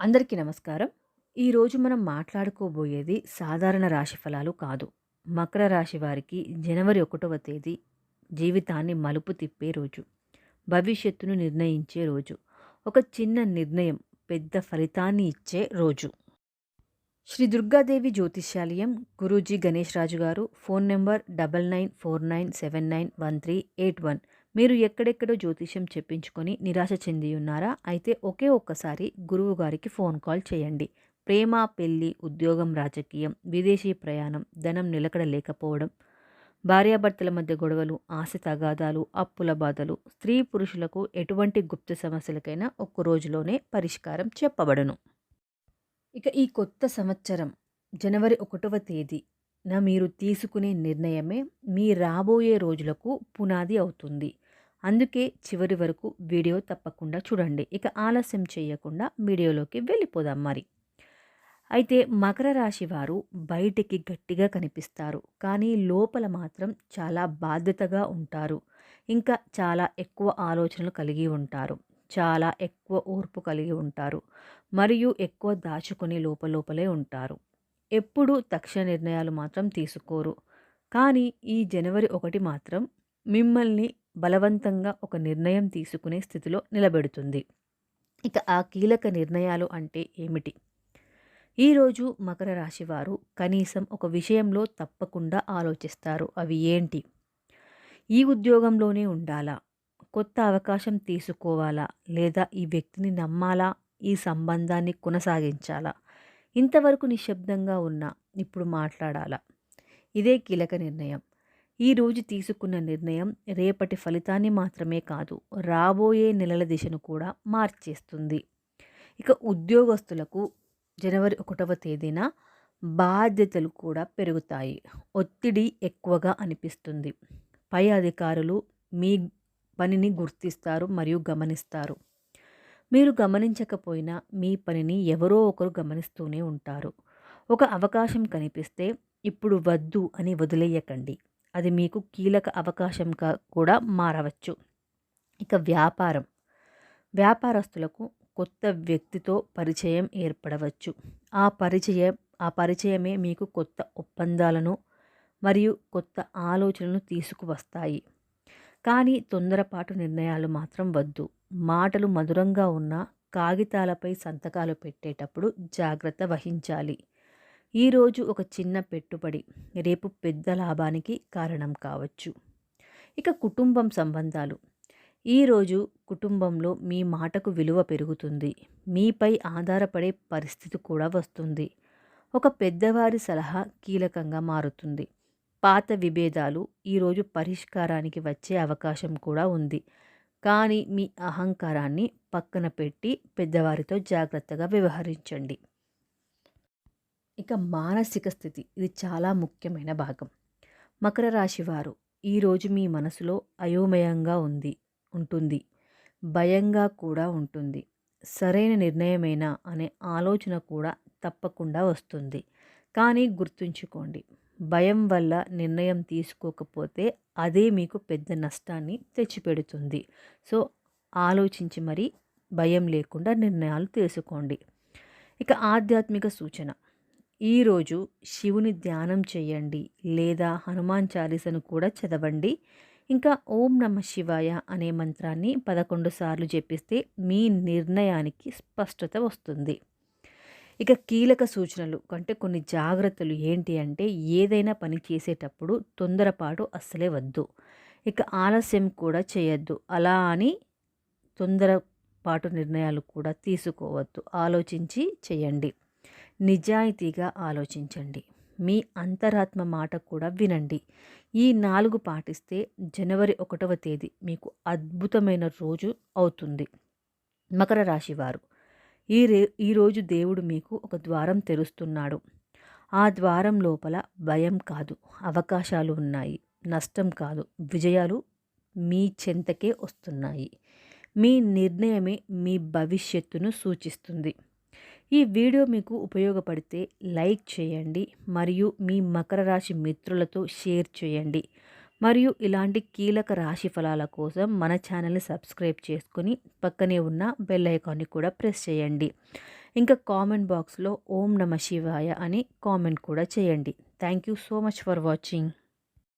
అందరికీ నమస్కారం. ఈరోజు మనం మాట్లాడుకోబోయేది సాధారణ రాశి ఫలాలు కాదు. మకర రాశి వారికి జనవరి ఒకటవ తేదీ జీవితాన్ని మలుపు తిప్పే రోజు. భవిష్యత్తును నిర్ణయించే రోజు. ఒక చిన్న నిర్ణయం పెద్ద ఫలితాన్ని ఇచ్చే రోజు. శ్రీ దుర్గాదేవి జ్యోతిష్యాలయం గురూజీ గణేష్ రాజు గారు phone number double nine four nine seven nine one three eight one మీరు ఎక్కడెక్కడో జ్యోతిష్యం చెప్పించుకొని నిరాశ చెంది ఉన్నారా అయితే ఒకే ఒక్కసారి గురువు గారికి ఫోన్ కాల్ చేయండి. ప్రేమ పెళ్ళి ఉద్యోగం రాజకీయం విదేశీ ప్రయాణం ధనం నిలకడ లేకపోవడం భార్యాభర్తల మధ్య గొడవలు ఆశ తగాదాలు అప్పుల బాధలు స్త్రీ పురుషులకు ఎటువంటి గుప్త సమస్యలకైనా ఒక్క రోజులోనే పరిష్కారం చెప్పబడును. ఇక ఈ కొత్త సంవత్సరం జనవరి ఒకటవ తేదీన మీరు తీసుకునే నిర్ణయమే మీ రాబోయే రోజులకు పునాది అవుతుంది. అందుకే చివరి వరకు వీడియో తప్పకుండా చూడండి. ఇక ఆలస్యం చేయకుండా వీడియోలోకి వెళ్ళిపోదాం మరి. అయితే మకర రాశి వారు బయటికి గట్టిగా కనిపిస్తారు. కానీ లోపల మాత్రం చాలా బాధ్యతగా ఉంటారు. ఇంకా చాలా ఎక్కువ ఆలోచనలు కలిగి ఉంటారు. చాలా ఎక్కువ ఓర్పు కలిగి ఉంటారు. మరియు ఎక్కువ దాచుకుని లోపలోపలే ఉంటారు. ఎప్పుడూ తక్షణ నిర్ణయాలు మాత్రం తీసుకోరు. కానీ ఈ జనవరి ఒకటి మాత్రం మిమ్మల్ని బలవంతంగా ఒక నిర్ణయం తీసుకునే స్థితిలో నిలబెడుతుంది. ఇక ఆ కీలక నిర్ణయాలు అంటే ఏమిటి? ఈరోజు మకర రాశి వారు కనీసం ఒక విషయంలో తప్పకుండా ఆలోచిస్తారు. అవి ఏంటి? ఈ ఉద్యోగంలోనే ఉండాలా? కొత్త అవకాశం తీసుకోవాలా? లేదా ఈ వ్యక్తిని నమ్మాలా? ఈ సంబంధాన్ని కొనసాగించాలా? ఇంతవరకు నిశ్శబ్దంగా ఉన్నా ఇప్పుడు మాట్లాడాలా? ఇదే కీలక నిర్ణయం. ఈరోజు తీసుకున్న నిర్ణయం రేపటి ఫలితాన్ని మాత్రమే కాదు రాబోయే నెలల దిశను కూడా మార్చేస్తుంది. ఇక ఉద్యోగస్తులకు జనవరి ఒకటవ తేదీన బాధ్యతలు కూడా పెరుగుతాయి. ఒత్తిడి ఎక్కువగా అనిపిస్తుంది. పై అధికారులు మీ పనిని గుర్తిస్తారు మరియు గమనిస్తారు. మీరు గమనించకపోయినా మీ పనిని ఎవరో ఒకరు గమనిస్తూనే ఉంటారు. ఒక అవకాశం కనిపిస్తే ఇప్పుడు వద్దు అని వదిలేయకండి. అది మీకు కీలక అవకాశంగా కూడా మారవచ్చు. ఇక వ్యాపారం. వ్యాపారస్తులకు కొత్త వ్యక్తితో పరిచయం ఏర్పడవచ్చు. ఆ పరిచయం ఆ పరిచయమే మీకు కొత్త ఒప్పందాలను మరియు కొత్త ఆలోచనలను తీసుకువస్తాయి. కానీ తొందరపాటు నిర్ణయాలు మాత్రం వద్దు. మాటలు మధురంగా ఉన్న కాగితాలపై సంతకాలు పెట్టేటప్పుడు జాగ్రత్త వహించాలి. ఈరోజు ఒక చిన్న పెట్టుబడి రేపు పెద్ద లాభానికి కారణం కావచ్చు. ఇక కుటుంబం సంబంధాలు. ఈరోజు కుటుంబంలో మీ మాటకు విలువ పెరుగుతుంది. మీపై ఆధారపడే పరిస్థితి కూడా వస్తుంది. ఒక పెద్దవారి సలహా కీలకంగా మారుతుంది. పాత విభేదాలు ఈరోజు పరిష్కారానికి వచ్చే అవకాశం కూడా ఉంది. కానీ మీ అహంకారాన్ని పక్కన పెట్టి పెద్దవారితో జాగ్రత్తగా వ్యవహరించండి. ఇక మానసిక స్థితి ఇది చాలా ముఖ్యమైన భాగం. మకర రాశి వారు ఈరోజు మీ మనసులో అయోమయంగా ఉంది ఉంటుంది భయంగా కూడా ఉంటుంది సరైన నిర్ణయమేనా అనే ఆలోచన కూడా తప్పకుండా వస్తుంది. కానీ గుర్తుంచుకోండి భయం వల్ల నిర్ణయం తీసుకోకపోతే అదే మీకు పెద్ద నష్టాన్ని తెచ్చిపెడుతుంది. సో ఆలోచించి మరి భయం లేకుండా నిర్ణయాలు తీసుకోండి. ఇక ఆధ్యాత్మిక సూచన ఈరోజు శివుని ధ్యానం చేయండి లేదా హనుమాన్ చాలీసను కూడా చదవండి. ఇంకా ఓం నమ శివాయ అనే మంత్రాన్ని పదకొండు సార్లు జపిస్తే మీ నిర్ణయానికి స్పష్టత వస్తుంది. ఇక కీలక సూచనలు అంటే కొన్ని జాగ్రత్తలు ఏంటి అంటే ఏదైనా పని చేసేటప్పుడు తొందరపాటు అస్సలే వద్దు. ఇక ఆలస్యం కూడా చేయొద్దు. అలా అని తొందరపాటు నిర్ణయాలు కూడా తీసుకోవద్దు. ఆలోచించి చేయండి. నిజాయితీగా ఆలోచించండి. మీ అంతరాత్మ మాట కూడా వినండి. ఈ నాలుగు పాటిస్తే జనవరి ఒకటవ తేదీ మీకు అద్భుతమైన రోజు అవుతుంది. మకర రాశి వారు ఈ రే ఈరోజు దేవుడు మీకు ఒక ద్వారం తెరుస్తున్నాడు. ఆ ద్వారం లోపల భయం కాదు అవకాశాలు ఉన్నాయి. నష్టం కాదు విజయాలు మీ చెంతకే వస్తున్నాయి. మీ నిర్ణయమే మీ భవిష్యత్తును సూచిస్తుంది. ఈ వీడియో మీకు ఉపయోగపడితే లైక్ చేయండి మరియు మీ మకర రాశి మిత్రులతో షేర్ చేయండి. మరియు ఇలాంటి కీలక రాశి ఫలాల కోసం మన ఛానల్ని సబ్స్క్రైబ్ చేసుకొని పక్కనే ఉన్న బెల్ ఐకాన్ని కూడా ప్రెస్ చేయండి. ఇంకా కామెంట్ బాక్స్లో ఓం నమ శివాయ అని కామెంట్ కూడా చేయండి. Thank you so much for watching.